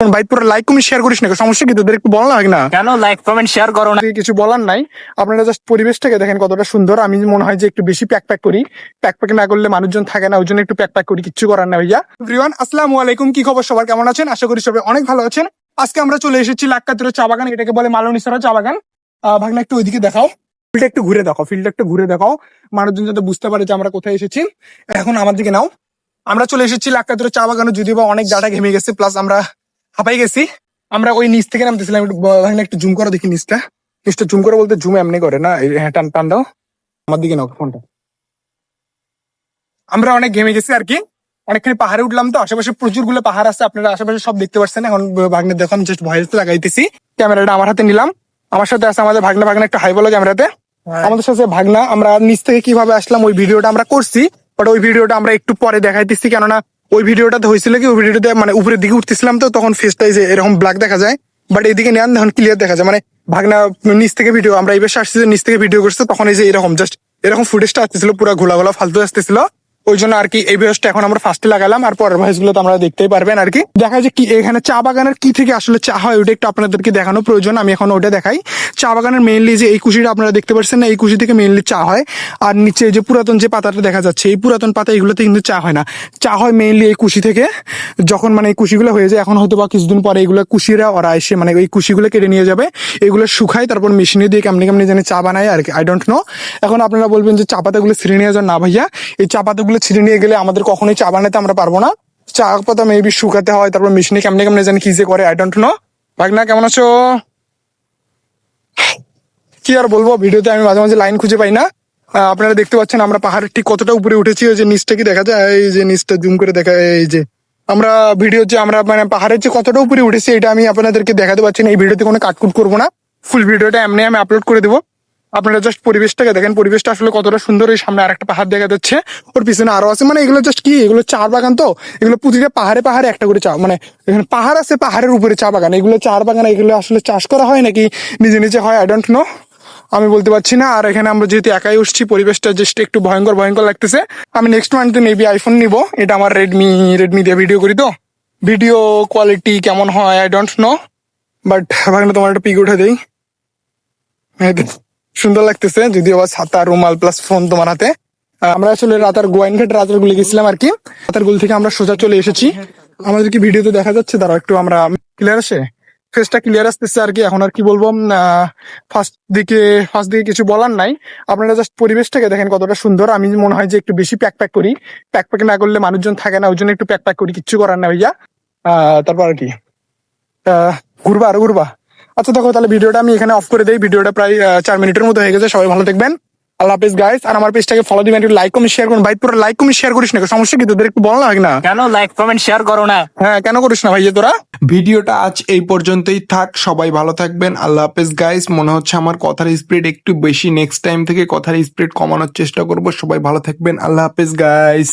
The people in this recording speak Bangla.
ভাই লাইক কমি শেয়ার করিস না সমস্যা কি? তোদের একটু বল না না? কেন লাইক কমেন্ট শেয়ার করো না? কিছু বলার নাই। আপনারা জাস্ট পরিবেশটাকে দেখেন কতটা সুন্দর। আমি মনে হয় যে একটু বেশি প্যাক প্যাক করি। প্যাক প্যাক না করলে মানুষজন থাকে না ওই জন্য একটু প্যাক প্যাক করি কিচ্ছু করার না ভাইয়া। এভরিওয়ান আসসালামু আলাইকুম। কি খবর সবার? কেমন আছেন? আশা করি সবাই অনেক ভালো আছেন। আজকে আমরা চলে এসেছি লাক্কাতুরের চা বাগান এটাকে বলে মালনিসরা চা বাগান। ভাগনা একটু ওইদিকে দেখাও। ফিল্ডটা একটু ঘুরে দেখাও ফিল্ডটা একটু ঘুরে দেখাও। মানুষজন যাতে বুঝতে পারে যে আমরা কোথায় এসেছি। এখন আমার দিকে নাও। আমরা চলে এসেছি লাক্কাতুরের চা বাগানে যদিও বা অনেক ডাটা ঘেমে গেছে প্লাস আমরা হাঁপাই গেছি। আমরা ওই নিচ থেকে নামতেছিলাম একটু একটু জুম করো দেখি নিচটা। নিচটা জুম করে বলতে জুম এমনি করে না হ্যাঁ টান টান দাও। আমার দিকে নাও ফোনটা। আমরা অনেক ঘেমে গেছি আর কি। অনেকখানি পাহাড়ে উঠলাম তো আশেপাশে প্রচুরগুলো পাহাড় আছে আপনারা আশেপাশে সব দেখতে পাচ্ছেন এখন ভাগ্নে দেখো আমি জাস্ট ভয়েস লাগাইতেছি। ক্যামেরাটা আমার হাতে নিলাম। আমার সাথে আছে আমাদের ভাগনা ভাগনা একটা হাই বলো ক্যামেরাতে। আমাদের সাথে ভাগনা আমরা নিচ থেকে কীভাবে আসলাম ওই ভিডিওটা আমরা করছি বাট ওই ভিডিওটা আমরা একটু পরে দেখাইতেছি কেননা ওই ভিডিওটাতে হয়েছিল কি, ওই ভিডিওটাতে মানে উপরের দিকে উঠতেছিলাম তো, তখন ফেসটা যে এরকম ব্ল্যাক দেখা যায় বাট এদিকে নেন তখন ক্লিয়ার দেখা যায়। মানে ভাগনা নিচ থেকে ভিডিও আমরা এই বেশ আসছি নিচ থেকে ভিডিও করছে, তখন এই যে এরকম জাস্ট এরকম ফুটেজটা আসতেছিল, পুরো ঘোলা ঘোলা, ফালতু আসতেছিল। ওই জন্য আর কি এই ভয়েসটা এখন আমরা ফার্স্টে লাগালাম, আর পরের ভয়েসগুলো তো আমরা দেখতেই পারবেন আর কি। দেখা যায় কি, এখানে চা বাগানের কি থেকে আসলে চা হয় ওটা একটু আপনাদেরকে দেখানো প্রয়োজন, আমি এখন ওটা দেখাই। চা বাগানের মেইনলি যে এই কুশিটা আপনারা দেখতে পাচ্ছেন না, এই কুশি থেকে মেইনলি চা হয়। আর নিচে যে পুরাতন যে পাতাটা দেখা যাচ্ছে, এই পুরাতন পাতা এগুলোতে কিন্তু চা হয় না। চা হয় মেইনলি এই কুশি থেকে, যখন মানে এই কুশিগুলো হয়ে যায়, এখন হয়তো বা কিছুদিন পরে এগুলো কুশিরা, ওরা এসে মানে এই কুশিগুলো কেটে নিয়ে যাবে, এগুলো শুকায়, তারপর মেশিনে দিয়ে কেমনি কেমনি জানি চা বানায় আর কি আই ডোন্ট নো এখন আপনারা বলবেন যে চা পাতাগুলো ছিঁড়ে নিয়ে যান। না ভাইয়া, এই চা পাতাগুলো ছিঁড়ে নিয়ে গেলে আমাদের কখনোই চা বানাতে আমরা পারব না। চা পাতা মেবি শুকাতে হয়, তারপর মেশিনে কেমনি কেমনি জানি কি যে করে আই ডোন্ট নো ভাগনা, কেমন আছো? কি আর বলব, ভিডিওতে আমি মাঝে মাঝে লাইন খুঁজে পাই না। আপনারা দেখতে পাচ্ছেন আমরা পাহাড়ের ঠিক কতটা উপরে উঠেছি, ওই যে নিচটা কি দেখা যায়? এই যে নিচটা জুম করে দেখা এই যে। আমরা ভিডিও যে আমরা মানে পাহাড়ের যে কতটা উপরে উঠেছি, এটা আমি আপনাদেরকে দেখাতে পারছি না, এই ভিডিওতে কোনো কাটকুট করব না। ফুল ভিডিওটা এমনি আমি আপলোড করে দেবো। আপনারা জাস্ট পরিবেশটাকে দেখেন, পরিবেশটা আসলে কতটা সুন্দর, এই সামনে আরেকটা পাহাড় দেখা যাচ্ছে, ওর পিছনে আরও আছে। মানে এগুলো জাস্ট কি? এগুলো চা বাগান তো? এগুলো প্রতিটা পাহাড়ে পাহাড়ে একটা করে চা মানে এখানে পাহাড় আছে, পাহাড়ের উপরে চা বাগান। এগুলো চা বাগান এগুলো আসলে চাষ করা হয় নাকি নিজে নিজে হয়? আই ডোন্ট নো আমি বলতে পারছি না। আর এখানে আমরা যেহেতু একাই উঠছি, পরিবেশটা জাস্ট একটু ভয়ঙ্কর ভয়ঙ্কর লাগতেছে। আমি নেক্সট মান্থে মেবি আইফোন নিব। এটা আমার রেডমি রেডমি দিয়ে ভিডিও করি তো। ভিডিও কোয়ালিটি কেমন হয়? আই ডোন্ট নো বাট ভাগনা, তোমার একটা পিক উঠে দেই। সুন্দর লাগতেছে, যদিও আবার ছাতা, রুমাল প্লাস ফোন তোমার হাতে। আমরা আসলে রাতার গোয়াইনঘাট রাতার গুলি গেছিলাম আর কি। রাতার গুলি থেকে আমরা সোজা চলে এসেছি। আমাদের কি ভিডিওতে দেখা যাচ্ছে, দাঁড়াও একটু, আমরা ক্লিয়ার আসে ফেসটা ক্লিয়ার আসতেছে আর কি, এখন আর কি বলব ফার্স্ট দিকে ফার্স্ট দিকে কিছু বলার নাই। আপনারা জাস্ট পরিবেশটাকে দেখেন কতটা সুন্দর। আমি মনে হয় যে একটু বেশি প্যাক প্যাক করি। প্যাক প্যাক না করলে মানুষজন থাকে না, ওই জন্য একটু প্যাক প্যাক করি, কিচ্ছু করার না ভাইয়া। তারপর আর কি। ঘুরবা আর ঘুরবা। আচ্ছা দেখো তাহলে ভিডিওটা আমি এখানে অফ করে দিই। ভিডিওটা প্রায় চার মিনিটের মতো হয়ে গেছে। সবাই ভালো থাকবেন। আল্লাহ হাফিজ গাইস আর আমার পেজটাকে ফলো দিবেন। একটু লাইক কমেন্ট শেয়ার করুন। ভাই পুরো লাইক কমেন্ট শেয়ার করিস না সমস্যা কি? তোদের একটু বল না না? কেন লাইক কমেন্ট শেয়ার করো না? হ্যাঁ কেন করিস না ভাইয়া তোরা? ভিডিওটা আজ এই পর্যন্তই থাক। সবাই ভালো থাকবেন। আল্লাহ হাফেজ গাইস মনে হচ্ছে আমার কথার স্পিড একটু বেশি। নেক্সট টাইম থেকে কথার স্পিড কমানোর চেষ্টা করব। সবাই ভালো থাকবেন। আল্লাহ হাফেজ গাইস